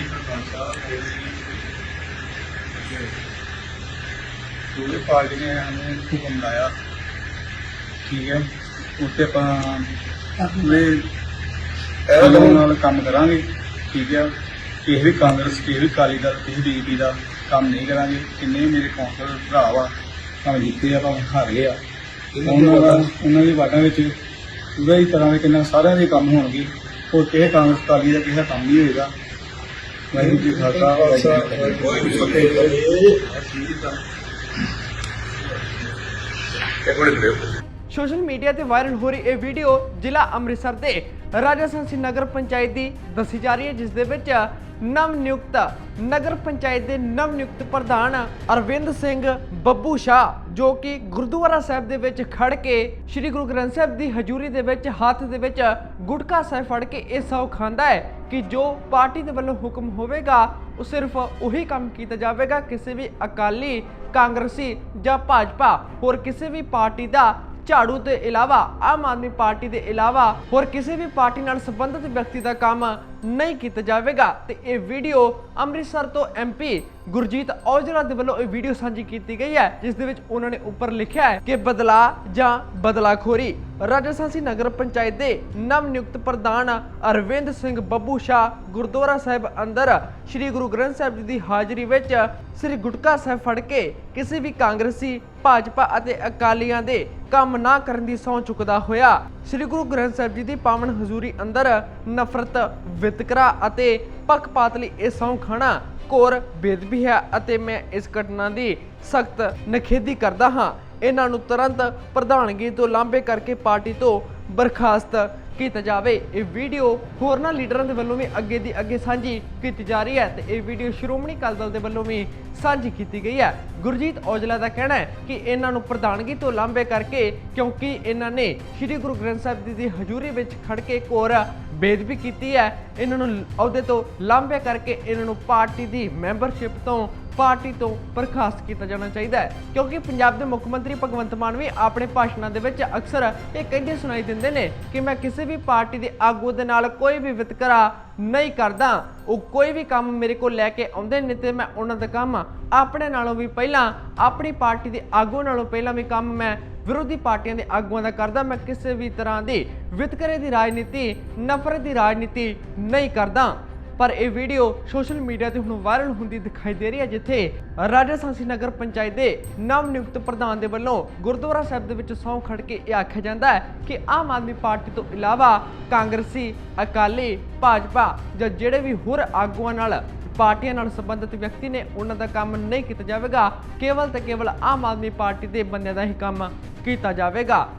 ਜੀ ਪ੍ਰਧਾਨ ਸਾਹਿਬ ਦੋਵੇਂ ਪਾਰਟੀ ਨੇ ਹਮੇ ਹੁਕਮ ਲਾਇਆ ਠੀਕ ਹੈ ਉੱਤੇ ਆਪਾਂ ਪੂਰੇ ਕਾਨੂੰਨ ਨਾਲ ਕੰਮ ਕਰਾਂਗੇ ਠੀਕ ਹੈ ਕਿਸੇ ਵੀ ਕਾਂਗਰਸ ਕਿਸੇ ਵੀ ਅਕਾਲੀ ਦਲ ਕਿਸੇ ਬੀਜੇਪੀ ਦਾ ਕੰਮ ਨਹੀਂ ਕਰਾਂਗੇ ਕਿੰਨੇ ਮੇਰੇ ਕੌਂਸਲਰ ਭਰਾ ਵਾ ਭਾਵੇਂ ਜਿੱਤੇ ਆ ਭਾਵੇਂ ਹਾਰ ਗਏ ਆ ਉਹਨਾਂ ਦਾ ਉਹਨਾਂ ਦੀ ਵਾਟਾਂ ਵਿੱਚ ਪੂਰਾ ਹੀ ਤਰ੍ਹਾਂ ਦੇ ਕਿੰਨਾ ਸਾਰਿਆਂ ਦੇ ਕੰਮ ਹੋਣਗੇ ਹੋਰ ਕਿਸੇ ਕਾਂਗਰਸ ਅਕਾਲੀ ਦਾ ਕਿਸੇ ਕੰਮ ਨਹੀਂ ਹੋਏਗਾ ਵਾਹਿਗੁਰੂ ਜੀ ਕਾ ਖਾਲਸਾ ਸੋਸ਼ਲ ਮੀਡੀਆ ਤੇ ਵਾਇਰਲ ਹੋ ਰਹੀ ਇਹ ਵੀਡੀਓ ਜ਼ਿਲ੍ਹਾ ਅੰਮ੍ਰਿਤਸਰ ਦੇ ਰਾਜਾ ਸੰਸੀ ਨਗਰ ਪੰਚਾਇਤ ਦੀ ਦੱਸੀ ਜਾ ਰਹੀ ਹੈ, ਜਿਸ ਦੇ ਵਿੱਚ ਨਵ ਨਿਯੁਕਤ ਨਗਰ ਪੰਚਾਇਤ ਦੇ ਨਵ ਨਿਯੁਕਤ ਪ੍ਰਧਾਨ ਅਰਵਿੰਦ ਸਿੰਘ ਬੱਬੂ ਸ਼ਾਹ, ਜੋ ਕਿ ਗੁਰਦੁਆਰਾ ਸਾਹਿਬ ਦੇ ਵਿੱਚ ਖੜ ਕੇ ਸ੍ਰੀ ਗੁਰੂ ਗ੍ਰੰਥ ਸਾਹਿਬ ਦੀ ਹਜ਼ੂਰੀ ਦੇ ਵਿੱਚ ਹੱਥ ਦੇ ਵਿੱਚ ਗੁਟਕਾ ਸਾਹਿਬ ਫੜ ਕੇ ਇਹ ਸੌ ਖਾਂਦਾ ਹੈ ਕਿ ਜੋ ਪਾਰਟੀ ਦੇ ਵੱਲੋਂ ਹੁਕਮ ਹੋਵੇਗਾ, ਉਹ ਸਿਰਫ ਉਹੀ ਕੰਮ ਕੀਤਾ ਜਾਵੇਗਾ, ਕਿਸੇ ਵੀ ਅਕਾਲੀ ਕਾਂਗਰਸੀ ਜਾਂ ਭਾਜਪਾ, ਹੋਰ ਕਿਸੇ ਵੀ ਪਾਰਟੀ ਦਾ ਝਾੜੂ ਦੇ ਇਲਾਵਾ ਆਮ ਆਦਮੀ ਪਾਰਟੀ ਦੇ ਇਲਾਵਾ ਹੋਰ ਕਿਸੇ ਵੀ ਪਾਰਟੀ ਨਾਲ ਸੰਬੰਧਿਤ ਵਿਅਕਤੀ ਦਾ ਕੰਮ ਨਹੀਂ ਕੀਤਾ ਜਾਵੇਗਾ। ਤੇ ਇਹ ਵੀਡੀਓ ਅੰਮ੍ਰਿਤਸਰ ਤੋਂ ਐਮਪੀ ਗੁਰਜੀਤ ਔਜਲਾ ਦੇ ਵੱਲੋਂ ਇਹ ਵੀਡੀਓ ਸਾਂਝੀ ਕੀਤੀ ਗਈ ਹੈ, ਜਿਸ ਦੇ ਵਿੱਚ ਉਹਨਾਂ ਨੇ ਉੱਪਰ ਲਿਖਿਆ ਹੈ ਕਿ ਬਦਲਾ ਜਾਂ ਬਦਲਾਖੋਰੀ। ਰਾਜਸਥਾਨੀ ਨਗਰ ਪੰਚਾਇਤ ਦੇ ਨਵ ਨਿਯੁਕਤ ਪ੍ਰਧਾਨ ਅਰਵਿੰਦ ਸਿੰਘ ਬੱਬੂ ਸ਼ਾਹ ਗੁਰਦੁਆਰਾ ਸਾਹਿਬ ਅੰਦਰ ਸ੍ਰੀ ਗੁਰੂ ਗ੍ਰੰਥ ਸਾਹਿਬ ਜੀ ਦੀ ਹਾਜ਼ਰੀ ਵਿੱਚ ਸ੍ਰੀ ਗੁਟਕਾ ਸਾਹਿਬ ਫੜ ਕੇ ਕਿਸੇ ਵੀ ਕਾਂਗਰਸੀ ਭਾਜਪਾ ਅਤੇ ਅਕਾਲੀਆਂ ਦੇ ਕੰਮ ਨਾ ਕਰਨ ਦੀ ਸਹੁੰ ਚੁੱਕਦਾ ਹੋਇਆ। ਸ੍ਰੀ ਗੁਰੂ ਗ੍ਰੰਥ ਸਾਹਿਬ ਜੀ ਦੀ ਪਾਵਨ ਹਜ਼ੂਰੀ ਅੰਦਰ ਨਫ਼ਰਤ, ਵਿਤਕਰਾ ਅਤੇ ਪੱਖਪਾਤ ਲਈ ਇਹ ਸਹੁੰ ਖਾਣਾ ਘੋਰ ਬੇਦਬੀ ਹੈ ਅਤੇ ਮੈਂ ਇਸ ਘਟਨਾ ਦੀ ਸਖਤ ਨਖੇਦੀ ਕਰਦਾ ਹਾਂ। ਇਹਨਾਂ ਨੂੰ ਤੁਰੰਤ ਪ੍ਰਧਾਨਗੀ ਤੋਂ ਲਾਂਭੇ ਕਰਕੇ ਪਾਰਟੀ ਤੋਂ ਬਰਖਾਸਤ ਕੀਤਾ ਜਾਵੇ। ਇਹ ਵੀਡੀਓ ਹੋਰਨਾਂ ਲੀਡਰਾਂ ਦੇ ਵੱਲੋਂ ਵੀ ਅੱਗੇ ਦੀ ਅੱਗੇ ਸਾਂਝੀ ਕੀਤੀ ਜਾ ਰਹੀ ਹੈ ਤੇ ਇਹ ਵੀਡੀਓ ਸ਼੍ਰੋਮਣੀ ਅਕਾਲੀ ਦਲ ਦੇ ਵੱਲੋਂ ਵੀ ਸਾਂਝੀ ਕੀਤੀ ਗਈ ਹੈ। ਗੁਰਜੀਤ ਔਜਲਾ ਦਾ ਕਹਿਣਾ ਹੈ ਕਿ ਇਹਨਾਂ ਨੂੰ ਪ੍ਰਧਾਨਗੀ ਤੋਂ ਲਾਂਭੇ ਕਰਕੇ ਕਿਉਂਕਿ ਇਹਨਾਂ ਨੇ ਸ੍ਰੀ ਗੁਰੂ ਗ੍ਰੰਥ ਸਾਹਿਬ ਜੀ ਦੀ ਹਜ਼ੂਰੀ ਵਿੱਚ ਖੜ ਕੇ ਕੋਰ ਬੇਦਬੀ ਕੀਤੀ ਹੈ। ਇਹਨਾਂ ਨੂੰ ਅਹੁਦੇ ਤੋਂ ਲਾਂਭੇ ਕਰਕੇ ਇਹਨਾਂ ਨੂੰ ਪਾਰਟੀ ਦੀ ਮੈਂਬਰਸ਼ਿਪ ਤੋਂ ਪਾਰਟੀ ਤੋਂ ਬਰਖਾਸਤ ਕੀਤਾ ਜਾਣਾ ਚਾਹੀਦਾ ਹੈ। ਕਿਉਂਕਿ ਪੰਜਾਬ ਦੇ ਮੁੱਖ ਮੰਤਰੀ ਭਗਵੰਤ ਮਾਨ ਵੀ ਆਪਣੇ ਭਾਸ਼ਣਾਂ ਦੇ ਵਿੱਚ ਅਕਸਰ ਇਹ ਕਹਿੰਦੇ ਸੁਣਾਈ ਦਿੰਦੇ ਨੇ ਕਿ ਮੈਂ ਕਿਸੇ ਵੀ ਪਾਰਟੀ ਦੇ ਆਗੂ ਦੇ ਨਾਲ ਕੋਈ ਵੀ ਵਿਤਕਰਾ ਨਹੀਂ ਕਰਦਾ। ਉਹ ਕੋਈ ਵੀ ਕੰਮ ਮੇਰੇ ਕੋਲ ਲੈ ਕੇ ਆਉਂਦੇ ਨੇ ਤੇ ਮੈਂ ਉਹਨਾਂ ਦਾ ਕੰਮ ਆਪਣੇ ਨਾਲੋਂ ਵੀ ਪਹਿਲਾਂ, ਆਪਣੀ ਪਾਰਟੀ ਦੇ ਆਗੂ ਨਾਲੋਂ ਪਹਿਲਾਂ ਵੀ ਕੰਮ ਮੈਂ ਵਿਰੋਧੀ ਪਾਰਟੀਆਂ ਦੇ ਆਗੂਆਂ ਦਾ ਕਰਦਾ। ਮੈਂ ਕਿਸੇ ਵੀ ਤਰ੍ਹਾਂ ਦੀ ਵਿਤਕਰੇ ਦੀ ਰਾਜਨੀਤੀ, ਨਫ਼ਰਤ ਦੀ ਰਾਜਨੀਤੀ ਨਹੀਂ ਕਰਦਾ। ਪਰ ਇਹ ਵੀਡੀਓ ਸੋਸ਼ਲ ਮੀਡੀਆ ਤੇ ਹੁਣ ਵਾਇਰਲ ਹੁੰਦੀ ਦਿਖਾਈ ਦੇ ਰਹੀ ਹੈ, ਜਿੱਥੇ ਰਾਜਾ ਸਾਂਸੀ ਨਗਰ ਪੰਚਾਇਤ ਦੇ ਨਵ ਨਿਯੁਕਤ ਪ੍ਰਧਾਨ ਦੇ ਵੱਲੋਂ ਗੁਰਦੁਆਰਾ ਸਾਹਿਬ ਦੇ ਵਿੱਚ ਸਹੁੰ ਖੜ ਕੇ ਇਹ ਆਖਿਆ ਜਾਂਦਾ ਹੈ ਕਿ ਆਮ ਆਦਮੀ ਪਾਰਟੀ ਤੋਂ ਇਲਾਵਾ ਕਾਂਗਰਸੀ, ਅਕਾਲੀ, ਭਾਜਪਾ ਜਾਂ ਜਿਹੜੇ ਵੀ ਹੋਰ ਆਗੂਆਂ ਨਾਲ, ਪਾਰਟੀਆਂ ਨਾਲ ਸੰਬੰਧਿਤ ਵਿਅਕਤੀ ਨੇ ਉਹਨਾਂ ਦਾ ਕੰਮ ਨਹੀਂ ਕੀਤਾ ਜਾਵੇਗਾ। ਕੇਵਲ ਤੇ ਕੇਵਲ ਆਮ ਆਦਮੀ ਪਾਰਟੀ ਦੇ ਬੰਦਿਆਂ ਦਾ ਹੀ ਕੰਮ ਕੀਤਾ ਜਾਵੇਗਾ।